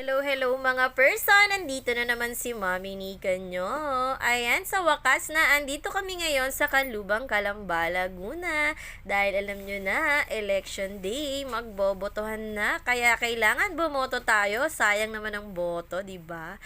Hello, hello mga person! Nandito na naman si Mami Nika nyo. Ayan, sa wakas na, andito kami ngayon sa Kanlubang, Kalamba, Laguna. Dahil alam nyo na, election day, magbobotohan na. Kaya kailangan bumoto tayo. Sayang naman ang boto, di ba?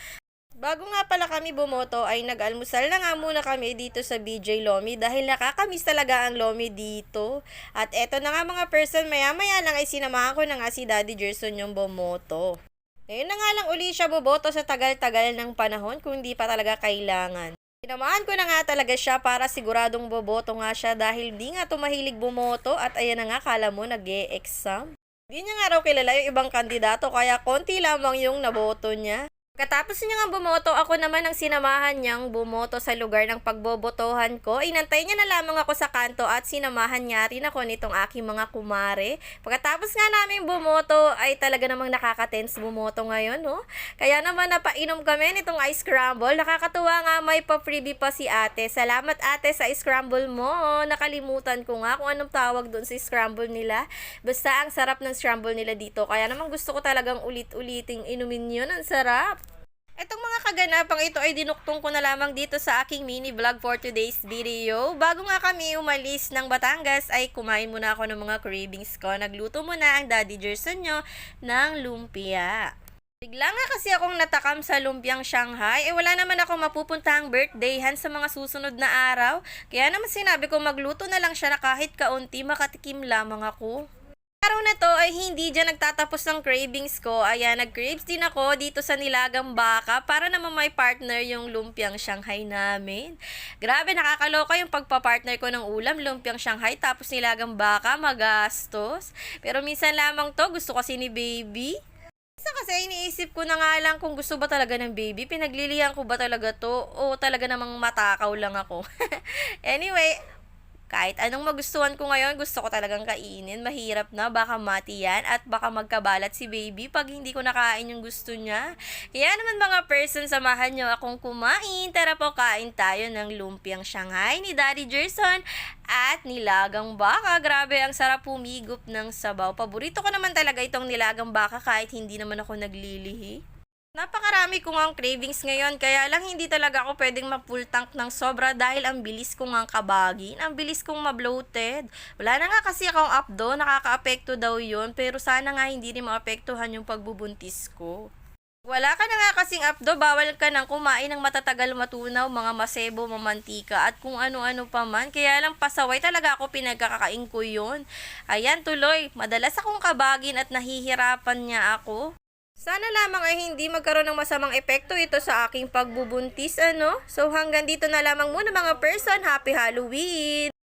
Bago nga pala kami bumoto ay nag-almusal na nga muna kami dito sa BJ Lomi dahil nakakamiss talaga ang Lomi dito. At eto na nga mga person, maya-maya lang ay sinamahan ko na nga si Daddy Gerson yung bumoto. Ngayon na nga lang uli siya boboto sa tagal-tagal ng panahon kung di pa talaga kailangan. Sinamahan ko na nga talaga siya para siguradong boboto nga siya dahil di nga tumahilig bumoto at ayan na nga kala mo nag exam Di niya nga raw kilala yung ibang kandidato kaya konti lamang yung naboto niya. Katapos niya nga bumoto, ako naman ang sinamahan niyang bumoto sa lugar ng pagbobotohan ko. Inantay niya na lamang ako sa kanto at sinamahan niya rin ako nitong aking mga kumare. Pagkatapos nga namin bumoto, ay talaga namang nakaka-tense bumoto ngayon, no? Kaya naman napainom kami nitong ice scramble. Nakakatuwa nga may pa-freebie pa si ate. Salamat ate sa scramble mo. Nakalimutan ko nga kung anong tawag doon sa scramble nila. Basta ang sarap ng scramble nila dito. Kaya naman gusto ko talagang ulit-uliting inumin yun. Ang sarap. Itong mga kaganapang ito ay dinuktong ko na lamang dito sa aking mini vlog for today's video. Bago nga kami umalis ng Batangas ay kumain muna ako ng mga cravings ko. Nagluto muna ang Daddy Gerson nyo ng lumpia. Bigla nga kasi akong natakam sa lumpiang Shanghai. Eh wala naman ako mapupuntahang birthdayhan sa mga susunod na araw. Kaya naman sinabi ko magluto na lang siya na kahit kaunti makatikim lamang ako. Araw na to ay hindi dyan nagtatapos ng cravings ko. Ayan, nag-craves din ako dito sa Nilagang Baka para naman may partner yung lumpiang Shanghai namin. Grabe, nakakaloka yung pagpa-partner ko ng ulam, lumpiang Shanghai, tapos Nilagang Baka, magastos. Pero minsan lamang to, gusto kasi ni baby. Isa kasi iniisip ko na nga lang kung gusto ba talaga ng baby, pinaglilihan ko ba talaga to o talaga namang matakaw lang ako. anyway, kahit anong magustuhan ko ngayon, gusto ko talagang kainin. Mahirap na, baka mati yan at baka magkabalat si baby pag hindi ko nakain yung gusto niya. Kaya naman mga person, samahan nyo akong kumain. Tara po, kain tayo ng lumpiang Shanghai ni Daddy Gerson at nilagang baka. Grabe, ang sarap pumigop ng sabaw. Paborito ko naman talaga itong nilagang baka kahit hindi naman ako naglilihi. Napakarami ko ang cravings ngayon, kaya lang hindi talaga ako pwedeng ma-full tank ng sobra dahil ang bilis ko nga kabagin, ang bilis kong ma-bloated. Wala na nga kasi akong updo, nakaka-apekto daw yun, pero sana nga hindi rin maapektuhan yung pagbubuntis ko. Wala ka na nga kasing updo, bawal ka nang kumain ng matatagal matunaw, mga masebo, mamantika, at kung ano-ano pa man. Kaya lang pasaway talaga ako pinagkakakain ko yun. Ayan tuloy, madalas akong kabagin at nahihirapan niya ako. Sana lamang ay hindi magkaroon ng masamang epekto ito sa aking pagbubuntis, ano? So hanggang dito na lamang muna mga person. Happy Halloween!